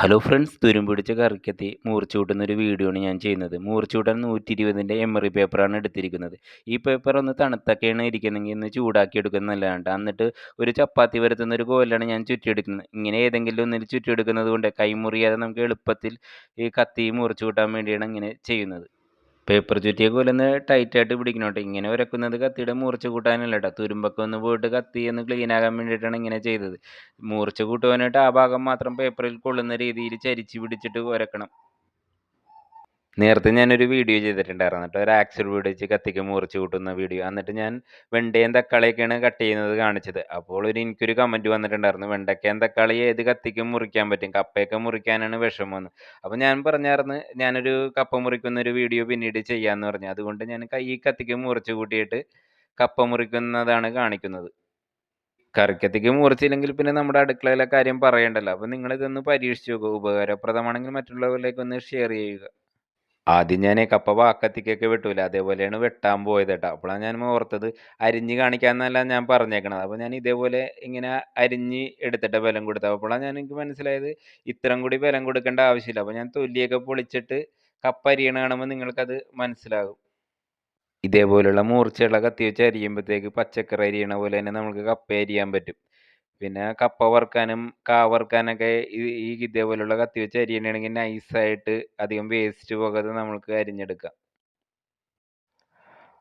Hello friends തുരും പിടിച്ച കറിക്കത്തി മൂർച്ച കൂട്ടുന്ന ഒരു വീഡിയോ ആണ് ഞാൻ ചെയ്യുന്നത്. മൂർച്ച കൂട്ടാൻ നൂറ്റി ഇരുപതിന്റെ എമ്മറി പേപ്പറാണ് എടുത്തിരിക്കുന്നത്. ഈ പേപ്പർ ഒന്ന് തണുത്തൊക്കെയാണ് ഇരിക്കുന്നതെങ്കിൽ ഒന്ന് ചൂടാക്കി എടുക്കുന്നത് നല്ലതാണ്. എന്നിട്ട് ഒരു ചപ്പാത്തി വരുത്തുന്ന ഒരു കോലാണ് ഞാൻ ചുറ്റിയെടുക്കുന്നത്. ഇങ്ങനെ ഏതെങ്കിലും ഒന്നിൽ ചുറ്റിയെടുക്കുന്നത് കൊണ്ട് കൈമുറിയാതെ നമുക്ക് എളുപ്പത്തിൽ ഈ കത്തി മൂർച്ച കൂട്ടാൻ വേണ്ടിയാണ് ഇങ്ങനെ ചെയ്യുന്നത്. പേപ്പർ ചുറ്റിയ കൊല്ലൊന്ന് ടൈറ്റായിട്ട് പിടിക്കണം കേട്ടോ. ഇങ്ങനെ ഉരക്കുന്നത് കത്തിയുടെ മൂർച്ച കൂട്ടാനല്ല കേട്ടോ. തുരുമ്പൊക്കെ ഒന്ന് പോയിട്ട് കത്തി ഒന്ന് ക്ലീൻ ആകാൻ വേണ്ടിയിട്ടാണ് ഇങ്ങനെ ചെയ്തത്. മൂർച്ച കൂട്ടുവാനായിട്ട് ആ ഭാഗം മാത്രം പേപ്പറിൽ കൊള്ളുന്ന രീതിയിൽ ചരിച്ച് പിടിച്ചിട്ട് ഉരക്കണം നേരത്തെ ഞാനൊരു വീഡിയോ ചെയ്തിട്ടുണ്ടായിരുന്നു. കേട്ടോ ഒരു ആക്സിഡ് പിടിച്ച് കത്തിക്ക് മുറിച്ച് കൂട്ടുന്ന വീഡിയോ എന്നിട്ട് ഞാൻ വെണ്ടയും തക്കാളിയൊക്കെയാണ് കട്ട് ചെയ്യുന്നത് കാണിച്ചത്. അപ്പോൾ ഒരു എനിക്കൊരു കമന്റ് വന്നിട്ടുണ്ടായിരുന്നു. വെണ്ടയ്ക്കയും തക്കാളി ഏത് കത്തിക്കും മുറിക്കാൻ പറ്റും? കപ്പയൊക്കെ മുറിക്കാനാണ് വിഷമമെന്ന് അപ്പോൾ ഞാൻ പറഞ്ഞായിരുന്നു ഞാനൊരു കപ്പ മുറിക്കുന്ന ഒരു വീഡിയോ പിന്നീട് ചെയ്യാമെന്ന് പറഞ്ഞു. അതുകൊണ്ട് ഞാൻ കൈ കത്തിക്ക് മുറിച്ച് കൂട്ടിയിട്ട് കപ്പ മുറിക്കുന്നതാണ് കാണിക്കുന്നത്. കറിക്കത്തിക്ക് മുറിച്ചില്ലെങ്കിൽ പിന്നെ നമ്മുടെ അടുക്കളയിലെ കാര്യം പറയണ്ടല്ലോ. അപ്പോൾ നിങ്ങളിതൊന്ന് പരീക്ഷിച്ച് നോക്കുക ഉപകാരപ്രദമാണെങ്കിൽ മറ്റുള്ളവരിലേക്ക് ഒന്ന് ഷെയർ ചെയ്യുക. ആദ്യം ഞാൻ കപ്പ വാക്കത്തിക്കൊക്കെ വെട്ടൂല അതേപോലെയാണ് വെട്ടാൻ പോയത് കേട്ടോ അപ്പോഴാണ് ഞാൻ ഓർത്തത് അരിഞ്ഞ് കാണിക്കാമെന്നല്ല ഞാൻ പറഞ്ഞേക്കണത്. അപ്പോൾ ഞാൻ ഇതേപോലെ ഇങ്ങനെ അരിഞ്ഞ് എടുത്തിട്ട് ബലം കൊടുത്തത് അപ്പോഴാണ് ഞാൻ എനിക്ക് മനസ്സിലായത് ഇത്രയും കൂടി ബലം കൊടുക്കേണ്ട ആവശ്യമില്ല. അപ്പോൾ ഞാൻ തൊല്ലിയൊക്കെ പൊളിച്ചിട്ട് കപ്പ അരിയണ കാണുമ്പോൾ നിങ്ങൾക്കത് മനസ്സിലാകും. ഇതേപോലെയുള്ള മൂർച്ചയുള്ള കത്തി വെച്ച് അരിയുമ്പോഴത്തേക്ക് പച്ചക്കറി അരിയണ പോലെ തന്നെ നമുക്ക് കപ്പ അരിയാൻ പറ്റും. പിന്നെ കപ്പ വറുക്കാനും കാ വറുക്കാനൊക്കെ ഈ ഈ ഇതേപോലുള്ള കത്തി വെച്ച് അരിയണമെങ്കിൽ നൈസായിട്ട് അധികം വേസ്റ്റ് പോകാതെ നമുക്ക് അരിഞ്ഞെടുക്കാം.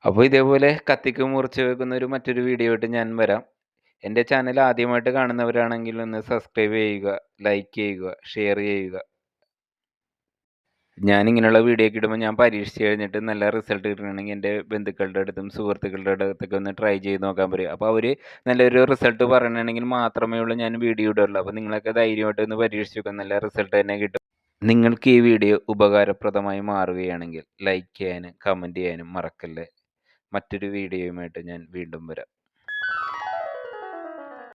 അപ്പോൾ ഇതേപോലെ കത്തിക്ക് മുറിച്ച് വെക്കുന്ന ഒരു മറ്റൊരു വീഡിയോ ആയിട്ട് ഞാൻ വരാം. എന്റെ ചാനൽ ആദ്യമായിട്ട് കാണുന്നവരാണെങ്കിൽ ഒന്ന് സബ്സ്ക്രൈബ് ചെയ്യുക ലൈക്ക് ചെയ്യുക ഷെയർ ചെയ്യുക. ഞാൻ ഇങ്ങനെയുള്ള വീഡിയോ ഒക്കെ ഇടുമ്പോൾ ഞാൻ പരീക്ഷിച്ച് കഴിഞ്ഞിട്ട് നല്ല റിസൾട്ട് കിട്ടണമെങ്കിൽ എന്റെ ബന്ധുക്കളുടെ അടുത്തും സുഹൃത്തുക്കളുടെ അടുത്തൊക്കെ ഒന്ന് ട്രൈ ചെയ്ത് നോക്കാൻ പറയും. അപ്പോൾ അവർ നല്ലൊരു റിസൾട്ട് പറയണമെങ്കിൽ മാത്രമേ ഉള്ളൂ ഞാൻ വീഡിയോ ഇടുള്ളൂ. അപ്പോൾ നിങ്ങളൊക്കെ ധൈര്യമായിട്ട് ഒന്ന് പരീക്ഷിച്ച് നോക്കാം. നല്ല റിസൾട്ട് തന്നെ കിട്ടും. നിങ്ങൾക്ക് ഈ വീഡിയോ ഉപകാരപ്രദമായി മാറുകയാണെങ്കിൽ ലൈക്ക് ചെയ്യാനും കമന്റ് ചെയ്യാനും മറക്കല്ലേ. മറ്റൊരു വീഡിയോയുമായിട്ട് ഞാൻ വീണ്ടും വരാം.